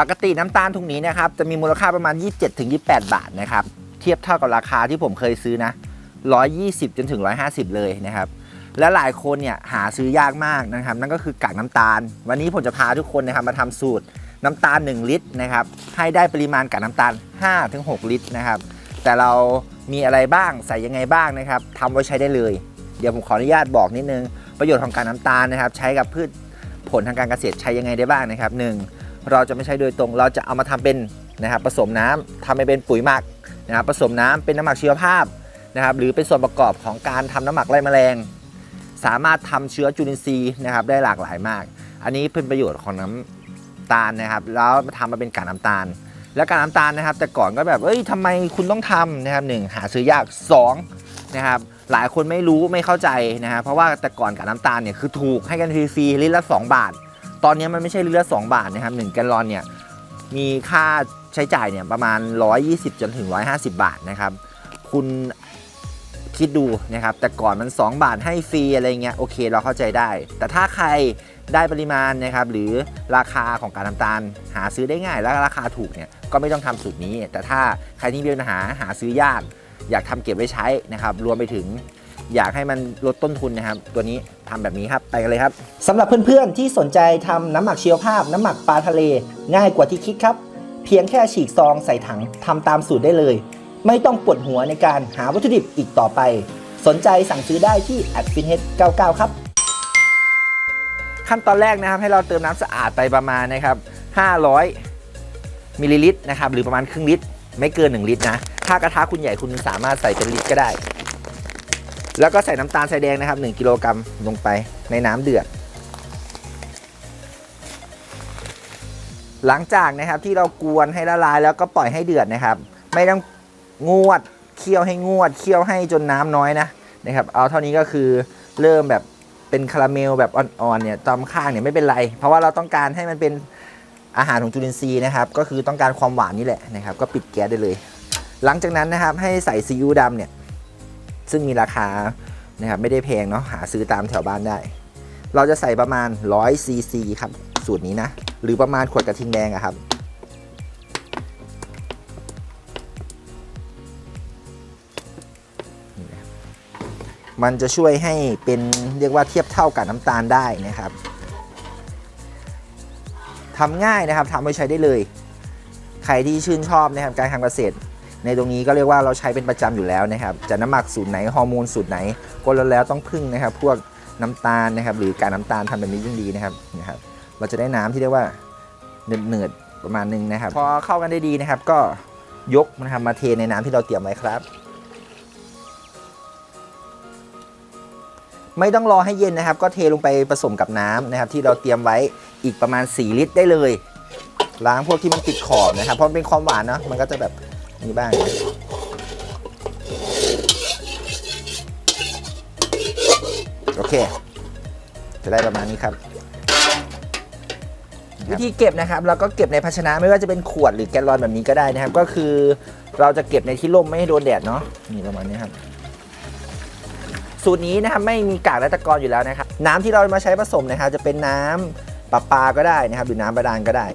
ปกติน้ำตาลถุงนี้นะครับจะมีมูลค่าประมาณ 27-28 บาทนะครับเทียบเท่ากับราคาที่ผมเคยซื้อนะ 120 จนถึง 150 เลยนะครับและหลายคนเนี่ยหาซื้อยากมากนะครับนั่นก็คือกากน้ำตาล วันนี้ผมจะพาทุกคนนะครับมาทำสูตรน้ำตาล 1 ลิตรนะครับให้ได้ปริมาณกากน้ำตาล 5-6 ลิตรนะครับแต่เรามีอะไรบ้างใส่ยังไงบ้างนะครับทำไว้ใช้ได้เลย เดี๋ยวผมขออนุญาตบอกนิดนึง ประโยชน์ของการน้ำตาลนะครับใช้กับพืชผลทางการเกษตรใช้ยังไงได้บ้างนะครับหนึ่ง เราจะไม่ใช้โดยตรง เราจะเอามาทำเป็นนะครับผสมน้ำทำให้เป็นปุ๋ยหมักนะครับผสมน้ำเป็นน้ำหมักชีวภาพนะครับหรือเป็นส่วนประกอบของการทำน้ำหมักไล่แมลง สามารถทำเชื้อจุลินทรีย์นะครับได้หลากหลายมาก อันนี้เป็นประโยชน์ของน้ำตาลนะครับ แล้วทำมาเป็นกากน้ำตาล แล้วกากน้ำตาลนะครับ แต่ก่อนก็แบบเอ้ยทำไมคุณต้องทำนะครับหนึ่งหาซื้อยากสองนะครับหลายคนไม่รู้ไม่เข้าใจนะครับเพราะว่าแต่ก่อนกากน้ำตาลเนี่ยคือถูกให้กันฟรีๆลิตรละ 2 บาท ตอนนี้มันไม่ใช่ลิตรละ2บาทนะครับหนึ่งแกลลอนเนี่ยมีค่าใช้จ่ายเนี่ยประมาณ 120 จนถึง 150 บาทนะครับ คุณคิดดูนะครับ แต่ก่อนมัน 2 บาทให้ฟรีอะไรเงี้ยโอเคเราเข้าใจได้ แต่ถ้าใครได้ปริมาณนะครับหรือราคาของการน้ำตาล หาซื้อได้ง่ายและราคาถูกเนี่ยก็ไม่ต้องทำสูตรนี้ แต่ถ้าใครที่มีปัญหาหาซื้อยาก อยากทำเก็บไว้ใช้นะครับ รวมไปถึงอยากให้มันลดต้นทุนนะครับ ตัวนี้ทำแบบนี้ครับไปกันเลยครับสำหรับเพื่อนๆที่สนใจทำน้ำหมักชีวภาพ น้ำหมักปลาทะเล ง่ายกว่าที่คิดครับ เพียงแค่ฉีกซองใส่ถังทำตามสูตรได้เลย ไม่ต้องปวดหัวในการหาวัตถุดิบอีกต่อไป สนใจสั่งซื้อได้ที่ a d f i n h e a d 99 ครับ ขั้นตอนแรกนะครับให้เราเติมน้ำสะอาดไปประมาณนะครับ500มิลลิลิตรนะครับหรือประมาณครึ่งลิตร ไม่เกิน 1 ลิตรนะถ้ากระทะคุณใหญ่คุณสามารถใส่เป็นลิตรก็ได้ แล้วก็ใส่น้ำตาลทรายแดงนะครับ 1 กิโลกรัมลงไปในน้ำเดือด หลังจากนะครับที่เรากวนให้ละลายแล้วก็ปล่อยให้เดือดนะครับ ไม่ต้องงวดเคี่ยวให้งวดเคี่ยวให้จนน้ำน้อยนะนะครับเอาเท่านี้ก็คือเริ่มแบบเป็นคาราเมลแบบอ่อนๆเนี่ยตอมข้างเนี่ยไม่เป็นไร เพราะว่าเราต้องการให้มันเป็นอาหารของจุลินทรีย์นะครับ ก็คือต้องการความหวานนี่แหละนะครับ ก็ปิดแก๊สได้เลย หลังจากนั้นนะครับให้ใส่ซีอิ๊วดำเนี่ย ซึ่งมีราคานะครับไม่ได้แพงเนาะหาซื้อตามแถวบ้านได้ เราจะใส่ประมาณ100ซีซีครับ สูตรนี้นะ หรือประมาณขวดกระทิงแดงอะครับมันจะช่วยให้เป็นเรียกว่าเทียบเท่ากับน้ำตาลได้นะครับทำง่ายนะครับทำไว้ใช้ได้เลย ใครที่ชื่นชอบนะครับการทำเกษตร ในตรงนี้ก็เรียกว่าเราใช้เป็นประจำอยู่แล้วนะครับจะน้ำหมักสูตรไหนฮอร์โมนสูตรไหน ก็แล้วแล้วต้องพึ่งนะครับ พวกน้ำตาลนะครับ หรือการน้ำตาลทำแบบนี้ยิ่งดีนะครับนะครับ เราจะได้น้ำที่เรียกว่าเนืดๆประมาณนึงนะครับ พอเข้ากันได้ดีนะครับ ก็ยกนะครับมาเทในน้ำที่เราเตรียมไว้ครับ ไม่ต้องรอให้เย็นนะครับ ก็เทลงไปผสมกับน้ำนะครับ ที่เราเตรียมไว้อีกประมาณ 4 ลิตรได้เลยล้างพวกที่มันติดขอบนะครับเพราะเป็นความหวานเนาะมันก็จะแบบ นี้บ้างโอเค จะได้ประมาณนี้ครับ วิธีเก็บนะครับ เราก็เก็บในภาชนะไม่ว่าจะเป็นขวดหรือแกลลอนแบบนี้ก็ได้นะครับ ก็คือเราจะเก็บในที่ร่มไม่ให้โดนแดดเนาะนี่ประมาณนี้ครับ สูตรนี้นะครับไม่มีกากและตะกอนอยู่แล้วนะครับ น้ำที่เรามาใช้ผสมนะครับจะเป็นน้ำ ประปลาก็ได้นะครับหรือน้ำบาดาลก็ได้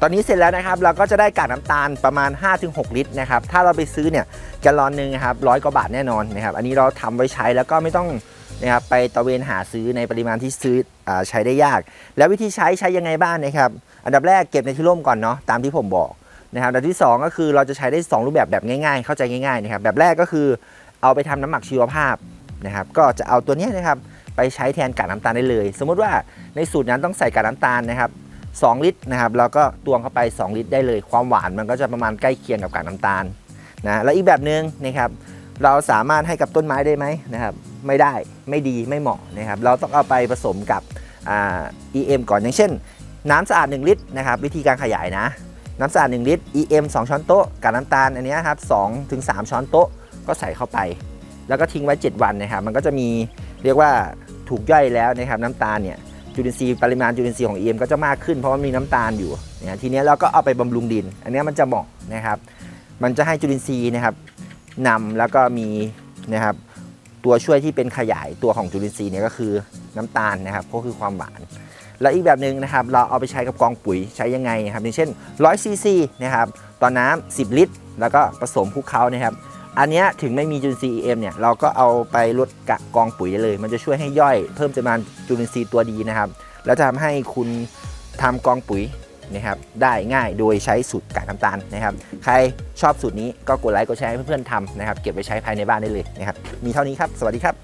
ตอนนี้เสร็จแล้วนะครับเราก็จะได้กากน้ำตาลประมาณ 5-6 ลิตรนะครับถ้าเราไปซื้อเนี่ยแกลอนหนึ่งนะครับร้อยกว่าบาทแน่นอนนะครับอันนี้เราทำไว้ใช้แล้วก็ไม่ต้องนะครับไปตะเวนหาซื้อในปริมาณที่ซื้ออใช้ได้ยาก แล้ววิธีใช้ใช้ยังไงบ้างนะครับอันดับแรกเก็บในที่ร่มก่อนเนาะตามที่ผมบอกนะครับอันดับที่สองก็คือเราจะใช้ได้สองรูปแบบแบบง่ายๆ เข้าใจง่ายๆนะครับแบบแรกก็คือเอาไปทำน้ำหมักชีวภาพนะครับก็จะเอาตัวเนี้ยนะครับ ไปใช้แทนกากน้ำตาลได้เลย สมมุติว่าในสูตรนั้นต้องใส่กากน้ำตาลนะครับ2ลิตรนะครับแล้วก็ตวงเข้าไป 2 ลิตรได้เลย ความหวานมันก็จะประมาณใกล้เคียงกับกากน้ำตาลนะแล้วอีกแบบหนึ่งนะครับเราสามารถให้กับต้นไม้ได้ไหมนะครับไม่ได้ไม่ดีไม่เหมาะนะครับเราต้องเอาไปผสมกับอ่า EM ก่อนอย่างเช่น น้ำสะอาด 1 ลิตรนะครับวิธีการขยายนะน้ำสะอาด 1 ลิตร EM 2 ช้อนโต๊ะกากน้ำตาลอันนี้ครับ2ถึง3ช้อนโต๊ะก็ใส่เข้าไป แล้วก็ทิ้งไว้ 7 วันนะครับมันก็จะมี เรียกว่าถูกย่อยแล้วนะครับน้ำตาลเนี่ยจุลินทรีย์ปริมาณจุลินทรีย์ของ EM ก็จะมากขึ้นเพราะว่ามีน้ำตาลอยู่นะทีนี้เราก็เอาไปบำรุงดิน อันนี้มันจะเหมาะนะครับ มันจะให้จุลินทรีย์นะครับนำแล้วก็มีนะครับตัวช่วยที่เป็นขยายตัวของจุลินทรีย์เนี่ยก็คือน้ำตาลนะครับก็คือความหวาน แล้วอีกแบบหนึ่งนะครับเราเอาไปใช้กับกองปุ๋ยใช้ยังไงครับอย่างเช่น100ซีซีนะครับต่อน้ำ10 ลิตร แล้วก็ผสมคลุกเคล้านะครับ อันนี้ถึงไม่มีจุลินทรีย์ EM เนี่ยเราก็เอาไปลดกะกองปุ๋ยได้เลย มันจะช่วยให้ย่อยเพิ่มจำนวนจุลินทรีย์ตัวดีนะครับ แล้วจะทำให้คุณทำกองปุ๋ยนะครับได้ง่ายโดยใช้สูตรกากน้ำตาลนะครับ ใครชอบสูตรนี้ก็กดไลค์กดแชร์ให้เพื่อนๆทำนะครับ เก็บไปใช้ภายในบ้านได้เลยนะครับ มีเท่านี้ครับ สวัสดีครับ